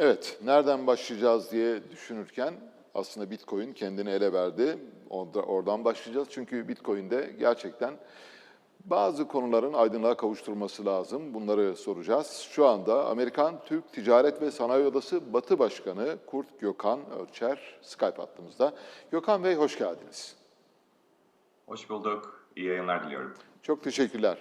Evet, nereden başlayacağız diye düşünürken aslında Bitcoin kendini ele verdi. Orada, oradan başlayacağız. Çünkü Bitcoin'de gerçekten bazı konuların aydınlığa kavuşturulması lazım. Bunları soracağız. Şu anda Amerikan Türk Ticaret ve Sanayi Odası Batı Başkanı Kurt Gökhan Ölçer Skype hattımızda. Gökhan Bey hoş geldiniz. Hoş bulduk. İyi yayınlar diliyorum. Çok teşekkürler.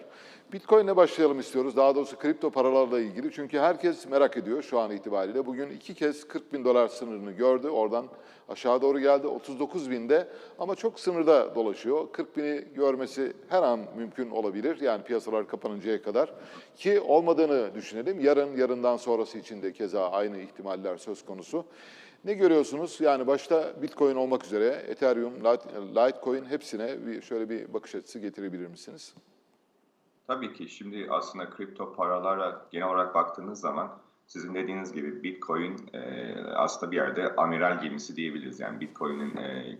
Bitcoin'le başlayalım istiyoruz. Daha doğrusu kripto paralarla ilgili. Çünkü herkes merak ediyor şu an itibariyle. Bugün iki kez 40 bin dolar sınırını gördü. Oradan aşağı doğru geldi. 39 binde ama çok sınırda dolaşıyor. 40 bini görmesi her an mümkün olabilir. Yani piyasalar kapanıncaya kadar. Ki olmadığını düşünelim. Yarın, yarından sonrası için de keza aynı ihtimaller söz konusu. Ne görüyorsunuz? Yani başta Bitcoin olmak üzere Ethereum, Lite- Litecoin hepsine şöyle bir bakış açısı getirebilir misiniz? Tabii ki şimdi aslında kripto paralara genel olarak baktığınız zaman sizin dediğiniz gibi Bitcoin e, aslında bir yerde amiral gemisi diyebiliriz. Yani Bitcoin'in e,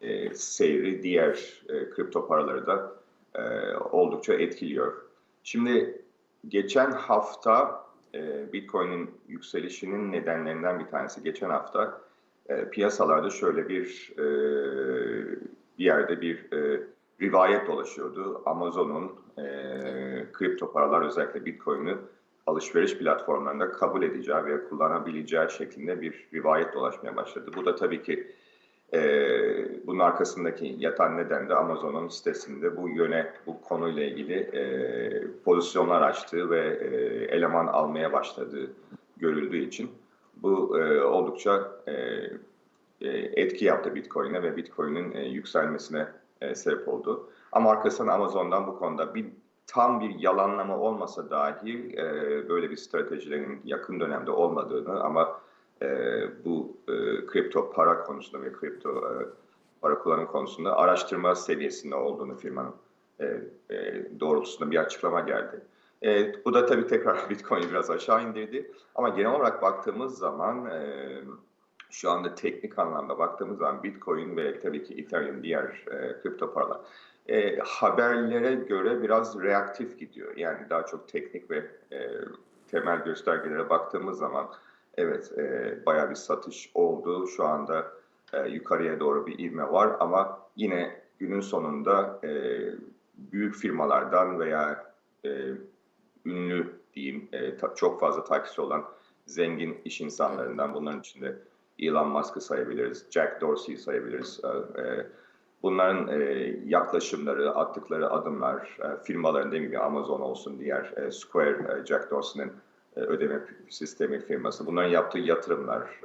e, seyri diğer e, kripto paraları da e, oldukça etkiliyor. Şimdi geçen hafta e, Bitcoin'in yükselişinin nedenlerinden bir tanesi geçen hafta e, piyasalarda şöyle bir e, bir yerde bir e, rivayet dolaşıyordu. Amazon'un e, kripto paralar özellikle Bitcoin'i alışveriş platformlarında kabul edeceği ve kullanabileceği şeklinde bir rivayet dolaşmaya başladı. Bu da tabii ki e, bunun arkasındaki yatan neden de Amazon'un sitesinde bu yöne, bu konuyla ilgili e, pozisyonlar açtığı ve e, eleman almaya başladığı görüldüğü için bu e, oldukça e, e, etki yaptı Bitcoin'e ve Bitcoin'in e, yükselmesine e, sebep oldu. Ama arkasından Amazon'dan bu konuda bir tam bir yalanlama olmasa dahi e, böyle bir stratejilerin yakın dönemde olmadığını ama e, bu e, kripto para konusunda ve kripto e, para kullanım konusunda araştırma seviyesinde olduğunu firmanın e, e, doğrultusunda bir açıklama geldi. E, bu da tabii tekrar Bitcoin'i biraz aşağı indirdi. Ama genel olarak baktığımız zaman e, şu anda teknik anlamda baktığımız zaman Bitcoin ve tabii ki Ethereum diğer e, kripto paralar e, haberlere göre biraz reaktif gidiyor. Yani daha çok teknik ve e, temel göstergelere baktığımız zaman evet e, bayağı bir satış oldu. Şu anda e, yukarıya doğru bir ivme var ama yine günün sonunda e, büyük firmalardan veya e, ünlü diyeyim e, ta- çok fazla takipçisi olan zengin iş insanlarından bunların içinde Elon Musk'ı sayabiliriz, Jack Dorsey'i sayabiliriz. E, e, bunların e, yaklaşımları, attıkları adımlar, e, firmaların dediğim gibi Amazon olsun, diğer Square, Jack Dorsey'nin ödeme sistemi firması, bunların yaptığı yatırımlar,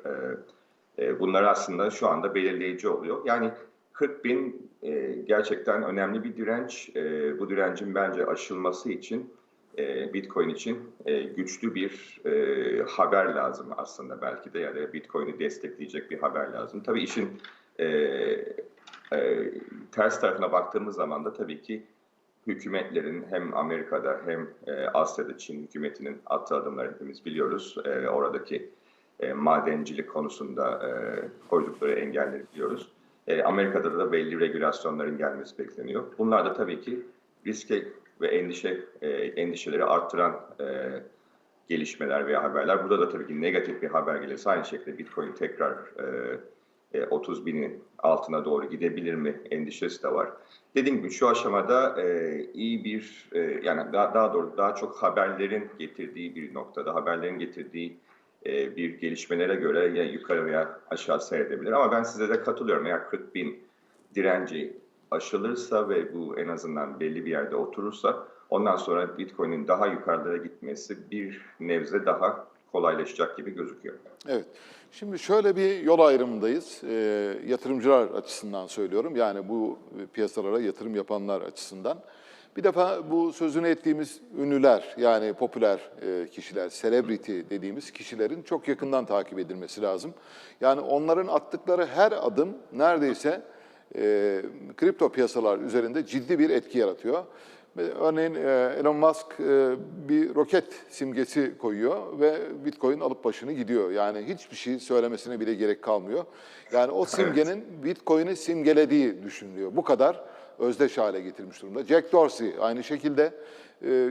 bunlar aslında şu anda belirleyici oluyor. Yani 40 bin gerçekten önemli bir direnç. Bu direncin bence aşılması için e, Bitcoin için e, güçlü bir e, haber lazım aslında belki de ya da Bitcoin'i destekleyecek bir haber lazım. Tabii işin e, e, ters tarafına baktığımız zaman da tabii ki hükümetlerin hem Amerika'da hem e, Asya'da Çin hükümetinin attığı adımları hepimiz biliyoruz. E, oradaki e, madencilik konusunda e, koydukları engelleri biliyoruz. E, Amerika'da da belli regülasyonların gelmesi bekleniyor. Bunlar da tabii ki riske ve endişe e, endişeleri arttıran e, gelişmeler veya haberler. Burada da tabii ki negatif bir haber gelirse aynı şekilde Bitcoin tekrar e, e, 30 binin altına doğru gidebilir mi endişesi de var. Dediğim gibi şu aşamada e, iyi bir e, yani daha, daha doğru daha çok haberlerin getirdiği bir noktada haberlerin getirdiği e, bir gelişmelere göre ya yukarı veya aşağı seyredebilir. Ama ben size de katılıyorum. Eğer 40 bin direnci aşılırsa ve bu en azından belli bir yerde oturursa ondan sonra Bitcoin'in daha yukarılara gitmesi bir nebze daha kolaylaşacak gibi gözüküyor. Evet. Şimdi şöyle bir yol ayrımındayız. E, yatırımcılar açısından söylüyorum. Yani bu piyasalara yatırım yapanlar açısından. Bir defa bu sözünü ettiğimiz ünlüler yani popüler e, kişiler, celebrity dediğimiz kişilerin çok yakından takip edilmesi lazım. Yani onların attıkları her adım neredeyse e, kripto piyasalar üzerinde ciddi bir etki yaratıyor. Örneğin e, Elon Musk e, bir roket simgesi koyuyor ve Bitcoin alıp başını gidiyor. Yani hiçbir şey söylemesine bile gerek kalmıyor. Yani o simgenin Bitcoin'i simgelediği düşünülüyor. Bu kadar özdeş hale getirmiş durumda. Jack Dorsey aynı şekilde, e,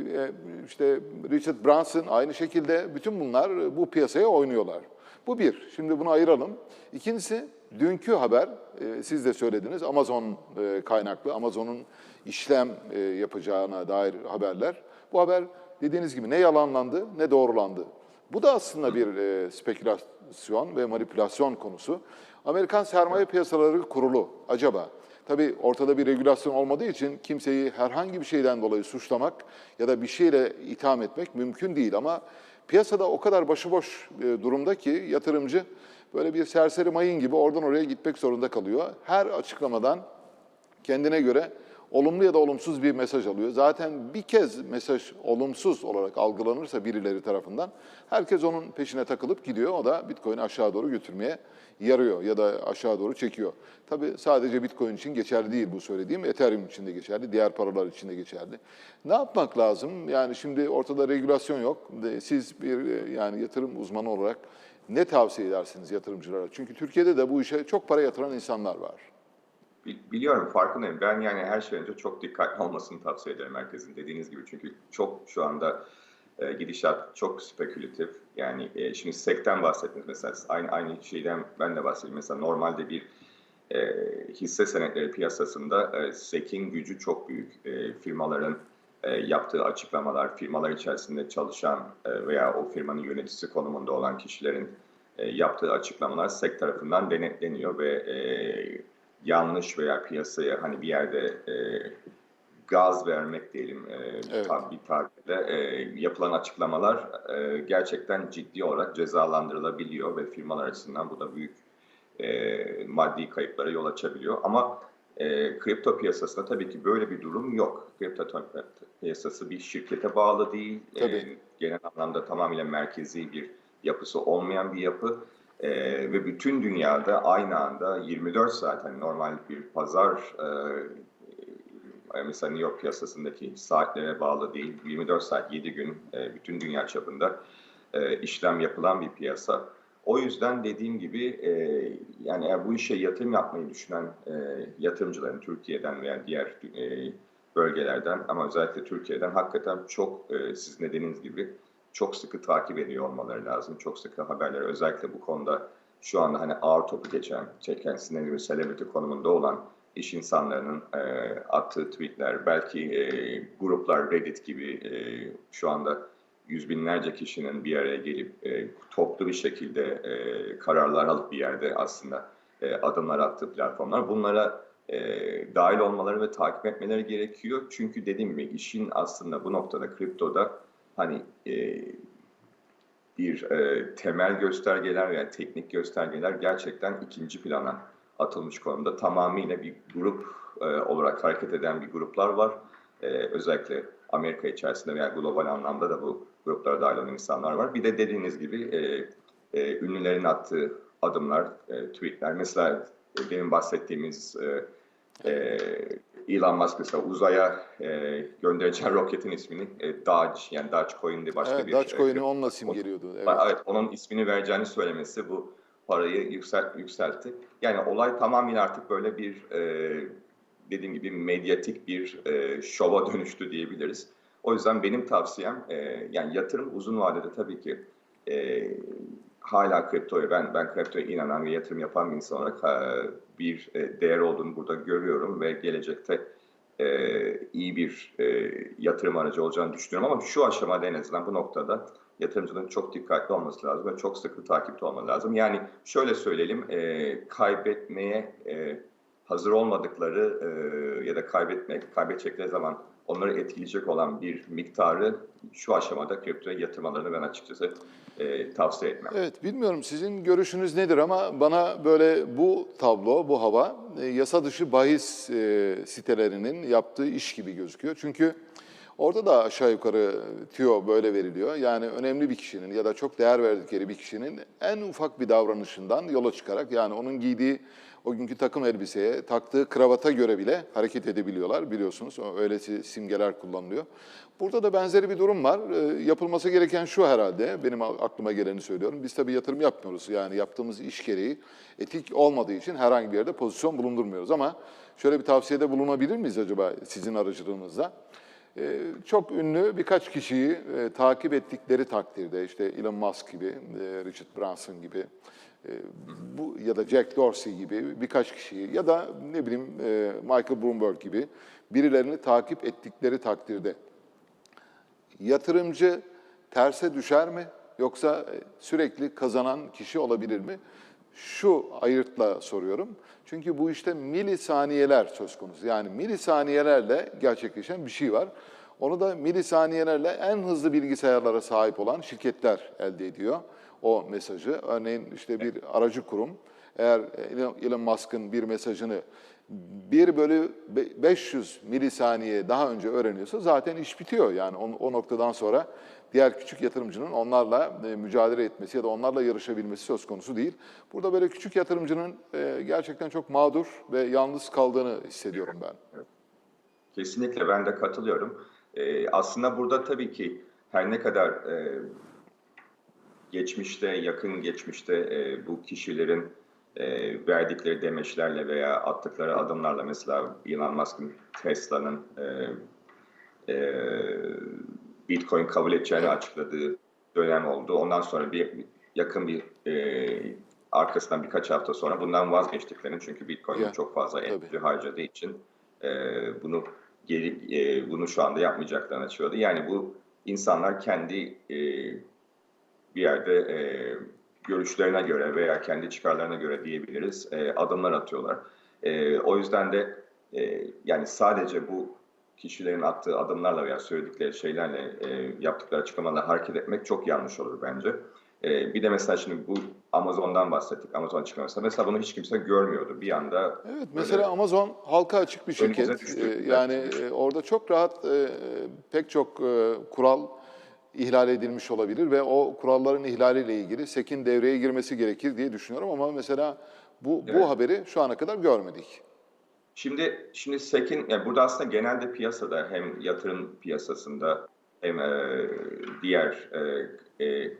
işte Richard Branson aynı şekilde bütün bunlar bu piyasaya oynuyorlar. Bu bir. Şimdi bunu ayıralım. İkincisi dünkü haber, e, siz de söylediniz Amazon e, kaynaklı, Amazon'un işlem e, yapacağına dair haberler. Bu haber dediğiniz gibi ne yalanlandı ne doğrulandı. Bu da aslında bir e, spekülasyon ve manipülasyon konusu. Amerikan Sermaye Piyasaları Kurulu acaba Tabii ortada bir regülasyon olmadığı için kimseyi herhangi bir şeyden dolayı suçlamak ya da bir şeyle itham etmek mümkün değil ama piyasada o kadar başıboş e, durumda ki yatırımcı böyle bir serseri mayın gibi oradan oraya gitmek zorunda kalıyor. Her açıklamadan kendine göre olumlu ya da olumsuz bir mesaj alıyor. Zaten bir kez mesaj olumsuz olarak algılanırsa birileri tarafından herkes onun peşine takılıp gidiyor. O da Bitcoin'i aşağı doğru götürmeye yarıyor ya da aşağı doğru çekiyor. Tabii sadece Bitcoin için geçerli değil bu söylediğim. Ethereum için de geçerli, diğer paralar için de geçerli. Ne yapmak lazım? Yani şimdi ortada regülasyon yok. Siz bir e, yani yatırım uzmanı olarak ne tavsiye edersiniz yatırımcılara? Çünkü Türkiye'de de bu işe çok para yatıran insanlar var. Bil- Biliyorum farkındayım. Ben yani her şeyden önce çok dikkatli olmasını tavsiye ederim herkesin dediğiniz gibi. Çünkü çok şu anda e, gidişat çok spekülatif. Yani e, şimdi SEC'ten bahsettiniz mesela. Aynı aynı şeyden ben de bahsedeyim. Mesela normalde bir e, hisse senetleri piyasasında e, SEC'in gücü çok büyük. E, firmaların e, yaptığı açıklamalar, firmalar içerisinde çalışan e, veya o firmanın yöneticisi konumunda olan kişilerin e, yaptığı açıklamalar SEC tarafından denetleniyor ve e, yanlış veya piyasaya hani bir yerde e, gaz vermek diyelim e, Evet. bir tabirle e, yapılan açıklamalar e, gerçekten ciddi olarak cezalandırılabiliyor ve firmalar açısından bu da büyük e, maddi kayıplara yol açabiliyor. Ama e, kripto piyasasında tabii ki böyle bir durum yok. Kripto to- piyasası bir şirkete bağlı değil. E, Tabii. genel anlamda tamamıyla merkezi bir yapısı olmayan bir yapı. E, ve bütün dünyada aynı anda 24 saat hani normal bir pazar e, mesela New York piyasasındaki saatlere bağlı değil. 24 saat 7 gün e, bütün dünya çapında e, işlem yapılan bir piyasa. O yüzden dediğim gibi e, yani eğer bu işe yatırım yapmayı düşünen e, yatırımcıların Türkiye'den veya diğer e, bölgelerden ama özellikle Türkiye'den hakikaten çok e, sizin dediğiniz gibi çok sıkı takip ediyor olmaları lazım. Çok sıkı haberleri özellikle bu konuda şu anda hani ağır topu geçen, çeken sizin gibi celebrity konumunda olan iş insanlarının e, attığı tweetler, belki e, gruplar Reddit gibi e, şu anda yüz binlerce kişinin bir araya gelip e, toplu bir şekilde e, kararlar alıp bir yerde aslında e, adımlar attığı platformlar. Bunlara e, dahil olmaları ve takip etmeleri gerekiyor. Çünkü dediğim gibi işin aslında bu noktada kriptoda hani e, bir e, temel göstergeler veya teknik göstergeler gerçekten ikinci plana atılmış konumda. Tamamıyla bir grup e, olarak hareket eden bir gruplar var. E, özellikle Amerika içerisinde veya global anlamda da bu gruplara dahil olan insanlar var. Bir de dediğiniz gibi e, e, ünlülerin attığı adımlar, e, tweetler. Mesela e, benim bahsettiğimiz e, e, Elon Musk mesela uzaya e, göndereceği roketin ismini e, Dodge yani Dogecoin diye başka Evet, bir Dogecoin'i e, onunla simgeliyordu. Evet. Evet, onun ismini vereceğini söylemesi bu parayı yüksel, yükseltti. Yani olay tamamen artık böyle bir e, dediğim gibi medyatik bir e, şova dönüştü diyebiliriz. O yüzden benim tavsiyem e, yani yatırım uzun vadede tabii ki e, hala kriptoya ben ben kriptoya inanan ve yatırım yapan bir insan olarak bir e, değer olduğunu burada görüyorum ve gelecekte e, iyi bir e, yatırım aracı olacağını düşünüyorum ama şu aşamada en azından bu noktada yatırımcının çok dikkatli olması lazım ve çok sıkı takipte olması lazım. Yani şöyle söyleyelim, kaybetmeye hazır olmadıkları ya da kaybetmek, kaybedecekleri zaman onları etkileyecek olan bir miktarı şu aşamada kriptoya yatırmalarını ben açıkçası e, tavsiye etmem. Evet, bilmiyorum sizin görüşünüz nedir ama bana böyle bu tablo, bu hava e, yasa dışı bahis e, sitelerinin yaptığı iş gibi gözüküyor. Çünkü orada da aşağı yukarı tüyo böyle veriliyor. Yani önemli bir kişinin ya da çok değer verdikleri bir kişinin en ufak bir davranışından yola çıkarak yani onun giydiği o günkü takım elbiseye, taktığı kravata göre bile hareket edebiliyorlar biliyorsunuz. Öylesi simgeler kullanılıyor. Burada da benzeri bir durum var. E, yapılması gereken şu herhalde, benim aklıma geleni söylüyorum. Biz tabii yatırım yapmıyoruz. Yani yaptığımız iş gereği etik olmadığı için herhangi bir yerde pozisyon bulundurmuyoruz. Ama şöyle bir tavsiyede bulunabilir miyiz acaba sizin aracılığınızda? e, çok ünlü birkaç kişiyi e, takip ettikleri takdirde işte Elon Musk gibi, e, Richard Branson gibi bu ya da Jack Dorsey gibi birkaç kişiyi ya da ne bileyim e, Michael Bloomberg gibi birilerini takip ettikleri takdirde yatırımcı terse düşer mi yoksa e, sürekli kazanan kişi olabilir mi? Şu ayırtla soruyorum. Çünkü bu işte milisaniyeler söz konusu. Yani milisaniyelerle gerçekleşen bir şey var. Onu da milisaniyelerle en hızlı bilgisayarlara sahip olan şirketler elde ediyor o mesajı. Örneğin işte bir aracı kurum eğer Elon Musk'ın bir mesajını 1 bölü 500 milisaniye daha önce öğreniyorsa zaten iş bitiyor. Yani o, noktadan sonra diğer küçük yatırımcının onlarla e, mücadele etmesi ya da onlarla yarışabilmesi söz konusu değil. Burada böyle küçük yatırımcının e, gerçekten çok mağdur ve yalnız kaldığını hissediyorum ben. Kesinlikle ben de katılıyorum. Ee, aslında burada tabii ki her ne kadar e, geçmişte, yakın geçmişte e, bu kişilerin e, verdikleri demeçlerle veya attıkları adımlarla mesela Elon Musk'ın Tesla'nın e, e, Bitcoin kabul edeceğini açıkladığı dönem oldu. Ondan sonra bir yakın bir e, arkasından birkaç hafta sonra bundan vazgeçtiklerini çünkü Bitcoin'in Ya, çok fazla enerji harcadığı için e, bunu geri e, bunu şu anda yapmayacaklarını açıkladı. Yani bu insanlar kendi e, bir yerde e, görüşlerine göre veya kendi çıkarlarına göre diyebiliriz e, adımlar atıyorlar. E, o yüzden de e, yani sadece bu kişilerin attığı adımlarla veya söyledikleri şeylerle e, yaptıkları açıklamalarla hareket etmek çok yanlış olur bence. E, bir de mesela şimdi bu Amazon'dan bahsettik. Amazon açıklamasında. Mesela bunu hiç kimse görmüyordu. Bir anda Evet, mesela Amazon halka açık bir şirket. Yani e, orada çok rahat e, pek çok e, kural ihlal edilmiş olabilir ve o kuralların ihlaliyle ilgili SEK'in devreye girmesi gerekir diye düşünüyorum ama mesela bu Evet. bu haberi şu ana kadar görmedik. Şimdi şimdi SEC'in yani burada aslında genelde piyasada hem yatırım piyasasında hem e, diğer e, e,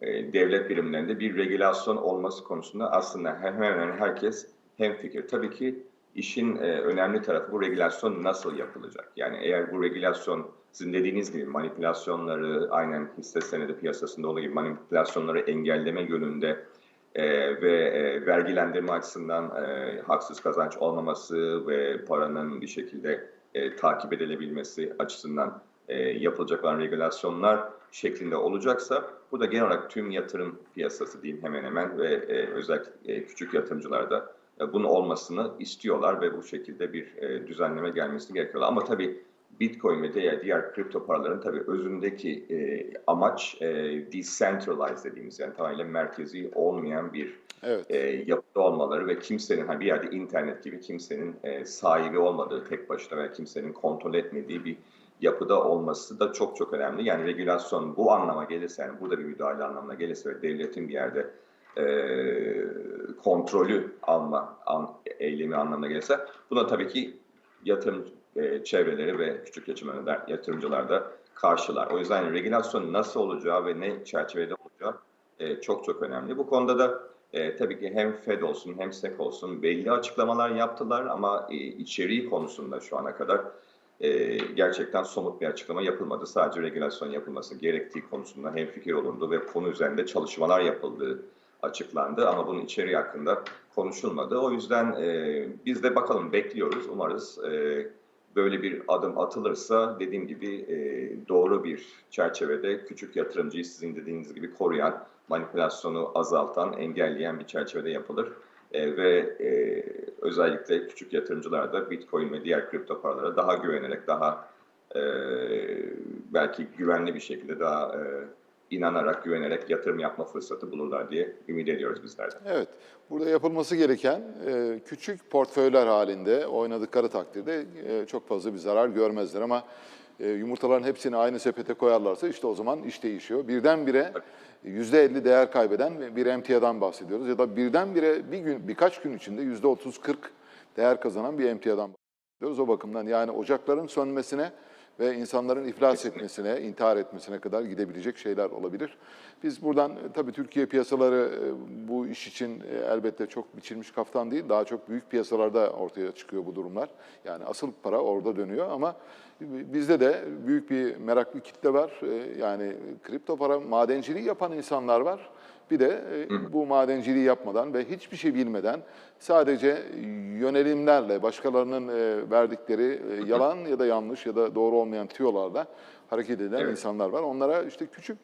e, devlet birimlerinde bir regülasyon olması konusunda aslında hemen hemen herkes hemfikir. Tabii ki işin e, önemli tarafı bu regülasyon nasıl yapılacak? Yani eğer bu regülasyon sizin dediğiniz gibi manipülasyonları aynen hisse senedi piyasasında olduğu gibi manipülasyonları engelleme yönünde e, ve e, vergilendirme açısından e, haksız kazanç olmaması ve paranın bir şekilde e, takip edilebilmesi açısından e, yapılacak olan regülasyonlar şeklinde olacaksa bu da genel olarak tüm yatırım piyasası diyeyim hemen hemen ve e, özellikle e, küçük yatırımcılar da e, bunun olmasını istiyorlar ve bu şekilde bir e, düzenleme gelmesi gerekiyor. Ama tabii Bitcoin ve diğer, diğer kripto paraların tabii özündeki e, amaç e, decentralized dediğimiz yani tamamıyla merkezi olmayan bir Evet. e, yapıda olmaları ve kimsenin hani bir yerde internet gibi kimsenin e, sahibi olmadığı tek başına veya kimsenin kontrol etmediği bir yapıda olması da çok çok önemli. Yani regülasyon bu anlama gelirse yani burada bir müdahale anlamına gelirse ve devletin bir yerde e, kontrolü alma an, eylemi anlamına gelirse buna tabii ki yatırım e, çevreleri ve küçük yatırımcılar, yatırımcılar da karşılar. O yüzden regülasyon nasıl olacağı ve ne çerçevede olacağı e, çok çok önemli. Bu konuda da e, tabii ki hem Fed olsun hem SEC olsun belli açıklamalar yaptılar ama e, içeriği konusunda şu ana kadar e, gerçekten somut bir açıklama yapılmadı. Sadece regülasyon yapılması gerektiği konusunda hem fikir olundu ve konu üzerinde çalışmalar yapıldığı açıklandı ama bunun içeriği hakkında konuşulmadı. O yüzden e, biz de bakalım bekliyoruz. Umarız e, böyle bir adım atılırsa dediğim gibi e, doğru bir çerçevede küçük yatırımcıyı sizin dediğiniz gibi koruyan, manipülasyonu azaltan, engelleyen bir çerçevede yapılır. E, ve e, özellikle küçük yatırımcılar da Bitcoin ve diğer kripto paralara daha güvenerek, daha e, belki güvenli bir şekilde daha e, inanarak, güvenerek yatırım yapma fırsatı bulurlar diye ümit ediyoruz bizler de. Evet. Burada yapılması gereken e, küçük portföyler halinde oynadıkları takdirde e, çok fazla bir zarar görmezler ama e, yumurtaların hepsini aynı sepete koyarlarsa işte o zaman iş değişiyor. Birdenbire %50 değer kaybeden bir emtiadan bahsediyoruz ya da birdenbire bir gün birkaç gün içinde %30-40 değer kazanan bir bahsediyoruz. O bakımdan yani ocakların sönmesine ve insanların iflas Kesinlikle. etmesine, intihar etmesine kadar gidebilecek şeyler olabilir. Biz buradan e, tabii Türkiye piyasaları e, bu iş için e, elbette çok biçilmiş kaftan değil, daha çok büyük piyasalarda ortaya çıkıyor bu durumlar. Yani asıl para orada dönüyor ama bizde de büyük bir meraklı kitle var. Yani kripto para madenciliği yapan insanlar var. Bir de e, bu madenciliği yapmadan ve hiçbir şey bilmeden sadece yönelimlerle, başkalarının e, verdikleri e, yalan ya da yanlış ya da doğru olmayan tüyolarla hareket eden Evet. insanlar var. Onlara işte küçük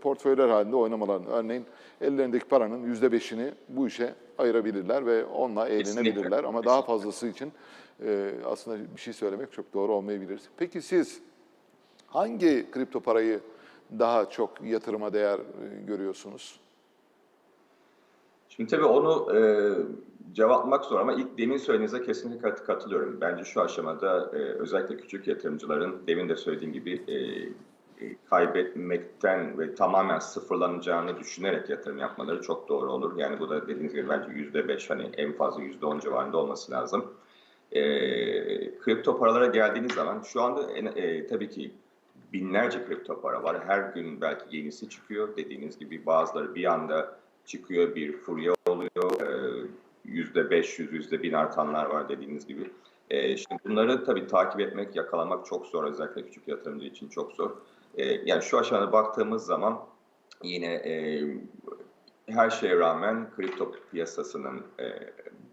portföyler halinde oynamalarını, örneğin ellerindeki paranın yüzde beşini bu işe ayırabilirler ve onunla eğlenebilirler. Ama daha fazlası için aslında bir şey söylemek çok doğru olmayabilir. Peki siz hangi kripto parayı daha çok yatırıma değer görüyorsunuz? Şimdi tabii onu e, cevaplamak zor ama ilk demin söylediğinize kesinlikle kat- katılıyorum. Bence şu aşamada e, özellikle küçük yatırımcıların demin de söylediğim gibi e, e, kaybetmekten ve tamamen sıfırlanacağını düşünerek yatırım yapmaları çok doğru olur. Yani bu da dediğiniz gibi bence yüzde beş hani en fazla yüzde on civarında olması lazım. E, kripto paralara geldiğiniz zaman şu anda en- e, tabii ki binlerce kripto para var. Her gün belki yenisi çıkıyor. Dediğiniz gibi bazıları bir anda çıkıyor, bir furya oluyor. Ee, Yüzde 500, yüzde 1000 artanlar var dediğiniz gibi. Ee, Şimdi bunları tabii takip etmek, yakalamak çok zor. Özellikle küçük yatırımcı için çok zor. Ee, Yani şu aşamada baktığımız zaman yine e, her şeye rağmen kripto piyasasının e,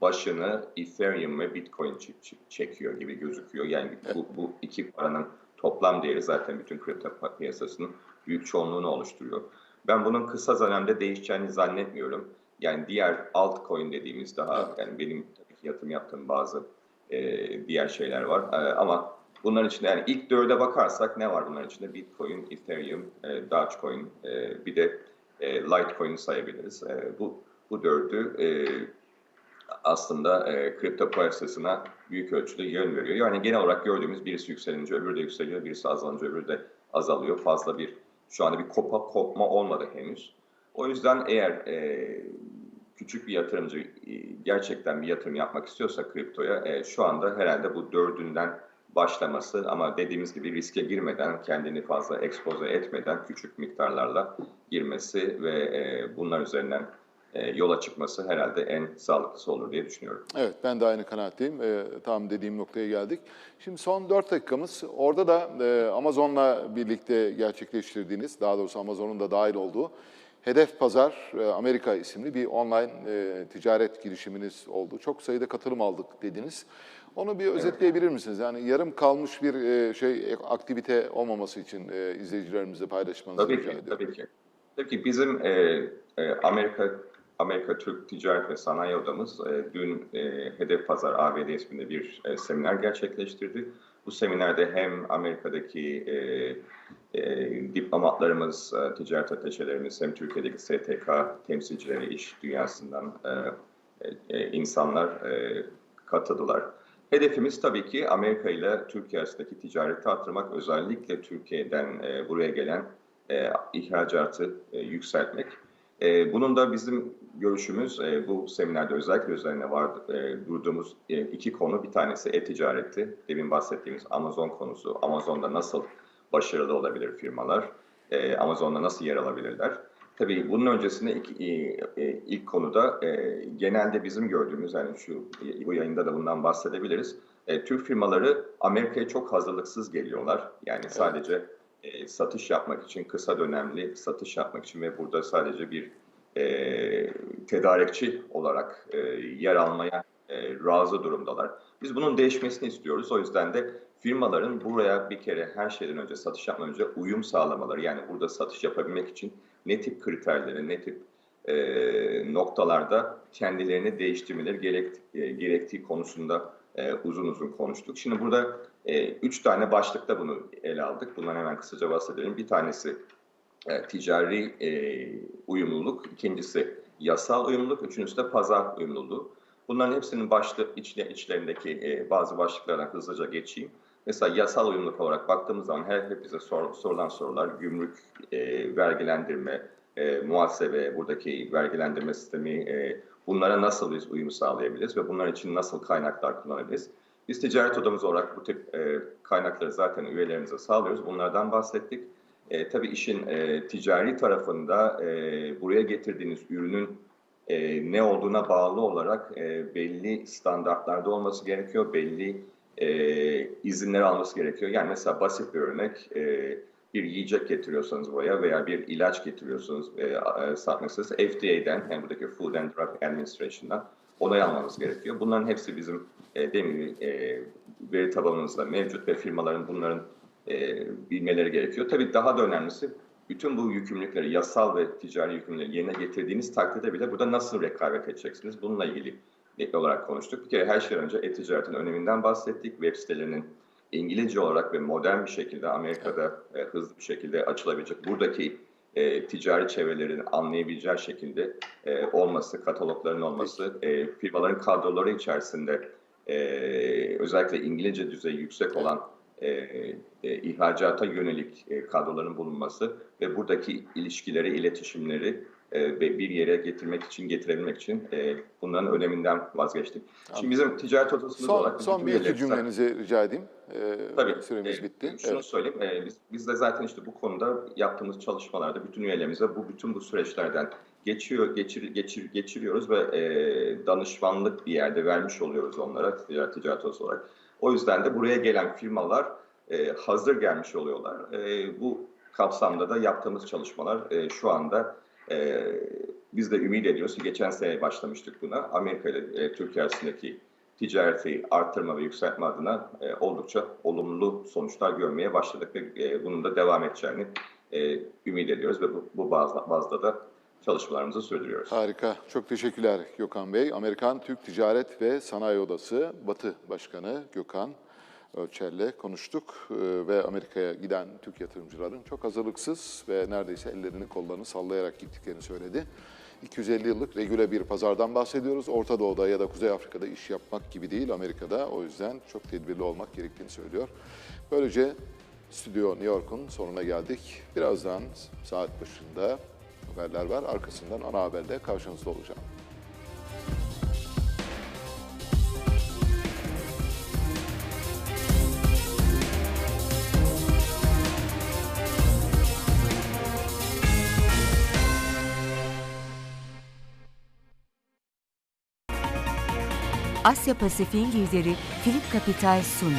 başını Ethereum ve Bitcoin çek- çek- çekiyor gibi gözüküyor. Yani bu, bu iki paranın toplam değeri zaten bütün kripto piyasasının büyük çoğunluğunu oluşturuyor. Ben bunun kısa dönemde değişeceğini zannetmiyorum. Yani diğer altcoin dediğimiz daha yani benim yatırım yaptığım bazı e, diğer şeyler var. E, ama bunların içinde yani ilk dörde bakarsak ne var bunların içinde? Bitcoin, Ethereum, e, Dogecoin, e, bir de e, Litecoin'i sayabiliriz. E, bu bu dördü e, aslında e, kripto piyasasına büyük ölçüde yön veriyor. Yani genel olarak gördüğümüz birisi yükselince öbürü de yükseliyor, birisi azalınca öbürü de azalıyor. Fazla bir şu anda bir kopa kopma olmadı henüz. O yüzden eğer e, küçük bir yatırımcı e, gerçekten bir yatırım yapmak istiyorsa kriptoya e, şu anda herhalde bu dördünden başlaması ama dediğimiz gibi riske girmeden kendini fazla ekspoze etmeden küçük miktarlarla girmesi ve e, bunlar üzerinden yola çıkması herhalde en sağlıklısı olur diye düşünüyorum. Evet, ben de aynı kanaatteyim. Ee, tam dediğim noktaya geldik. Şimdi son 4 dakikamız. Orada da e, Amazon'la birlikte gerçekleştirdiğiniz, daha doğrusu Amazon'un da dahil olduğu Hedef Pazar e, Amerika isimli bir online e, ticaret girişiminiz oldu. Çok sayıda katılım aldık dediniz. Onu bir özetleyebilir misiniz? Yani yarım kalmış bir e, şey aktivite olmaması için e, izleyicilerimizle paylaşmanızı Tabii rica ki, ediyorum. tabii ki. Tabii ki bizim e, e, Amerika Amerika Türk Ticaret ve Sanayi Odamız e, dün e, Hedef Pazar ABD isminde bir e, seminer gerçekleştirdi. Bu seminerde hem Amerika'daki e, e, diplomatlarımız, e, ticaret ateşelerimiz hem Türkiye'deki STK temsilcileri, iş dünyasından e, e, insanlar e, katıldılar. Hedefimiz tabii ki Amerika ile Türkiye arasındaki ticareti arttırmak, özellikle Türkiye'den e, buraya gelen e, ihracatı e, yükseltmek. E, bunun da bizim görüşümüz e, bu seminerde özellikle üzerine var e, durduğumuz e, iki konu. Bir tanesi e-ticaretti. Demin bahsettiğimiz Amazon konusu. Amazon'da nasıl başarılı olabilir firmalar? E, Amazon'da nasıl yer alabilirler? Tabii bunun öncesinde ilk, e, e, ilk konuda e, genelde bizim gördüğümüz, yani şu bu yayında da bundan bahsedebiliriz. E, Türk firmaları Amerika'ya çok hazırlıksız geliyorlar. Yani sadece e, satış yapmak için, kısa dönemli satış yapmak için ve burada sadece bir e, tedarikçi olarak e, yer almaya e, razı durumdalar. Biz bunun değişmesini istiyoruz. O yüzden de firmaların buraya bir kere her şeyden önce satış yapmadan önce uyum sağlamaları yani burada satış yapabilmek için ne tip kriterleri, ne tip e, noktalarda kendilerini değiştirmeleri gerek, e, gerektiği konusunda e, uzun uzun konuştuk. Şimdi burada e, üç tane başlıkta bunu ele aldık. Bundan hemen kısaca bahsedelim. Bir tanesi e, ticari e, uyumluluk, ikincisi yasal uyumluluk, üçüncüsü de pazar uyumluluğu. Bunların hepsinin başlı içle, içlerindeki e, bazı başlıklardan hızlıca geçeyim. Mesela yasal uyumluluk olarak baktığımız zaman her hep bize sor, sorulan sorular gümrük, e, vergilendirme, e, muhasebe, buradaki vergilendirme sistemi, e, bunlara nasıl biz uyum sağlayabiliriz ve bunlar için nasıl kaynaklar kullanabiliriz? Biz ticaret odamız olarak bu tip e, kaynakları zaten üyelerimize sağlıyoruz. Bunlardan bahsettik. E, tabii işin e, ticari tarafında e, buraya getirdiğiniz ürünün e, ne olduğuna bağlı olarak e, belli standartlarda olması gerekiyor, belli e, izinleri alması gerekiyor. Yani mesela basit bir örnek, e, bir yiyecek getiriyorsanız buraya veya bir ilaç getiriyorsunuz e, e, FDA'den, yani buradaki Food and Drug Administration'dan onay almamız gerekiyor. Bunların hepsi bizim e, demin e, veri tabanımızda mevcut ve firmaların bunların e, bilmeleri gerekiyor. Tabii daha da önemlisi bütün bu yükümlülükleri, yasal ve ticari yükümlülükleri yerine getirdiğiniz takdirde bile burada nasıl rekabet edeceksiniz? Bununla ilgili ek olarak konuştuk. Bir kere her şeyden önce e-ticaretin öneminden bahsettik. Web sitelerinin İngilizce olarak ve modern bir şekilde Amerika'da e, hızlı bir şekilde açılabilecek buradaki e, ticari çevrelerin anlayabileceği şekilde e, olması, katalogların olması, e, firmaların kadroları içerisinde e, özellikle İngilizce düzeyi yüksek olan e, e, ihracata yönelik e, kadroların bulunması ve buradaki ilişkileri, iletişimleri e, bir yere getirmek için, getirebilmek için e, bunların öneminden vazgeçtik. Şimdi bizim ticaret odasımız Son, olarak... son bir iki cümlenizi rica edeyim. Ee, Tabii. Süremiz e, bitti. Şunu Evet. söyleyeyim. e, biz, biz de zaten işte bu konuda yaptığımız çalışmalarda bütün üyelerimize bu bütün bu süreçlerden geçiyor, geçir, geçir, geçiriyoruz ve e, danışmanlık bir yerde vermiş oluyoruz onlara ticaret, ticaret odası olarak. O yüzden de buraya gelen firmalar e, hazır gelmiş oluyorlar. E, bu kapsamda da yaptığımız çalışmalar e, şu anda e, biz de ümit ediyoruz geçen sene başlamıştık buna. Amerika ile e, Türkiye arasındaki ticareti arttırma ve yükseltme adına e, oldukça olumlu sonuçlar görmeye başladık ve e, bunun da devam edeceğini e, ümit ediyoruz ve bu, bu bazda, bazda da çalışmalarımızı sürdürüyoruz. Harika. Çok teşekkürler Gökhan Bey. Amerikan Türk Ticaret ve Sanayi Odası Batı Başkanı Gökhan Ölçer'le konuştuk Ee, ve Amerika'ya giden Türk yatırımcıların çok hazırlıksız ve neredeyse ellerini kollarını sallayarak gittiklerini söyledi. 250 yıllık regüle bir pazardan bahsediyoruz. Orta Doğu'da ya da Kuzey Afrika'da iş yapmak gibi değil Amerika'da. O yüzden çok tedbirli olmak gerektiğini söylüyor. Böylece Stüdyo New York'un sonuna geldik. Birazdan saat başında haberler var. Arkasından ana haberle karşınızda olacağım. Asya Pasifik'in lideri Philip Capital sundu.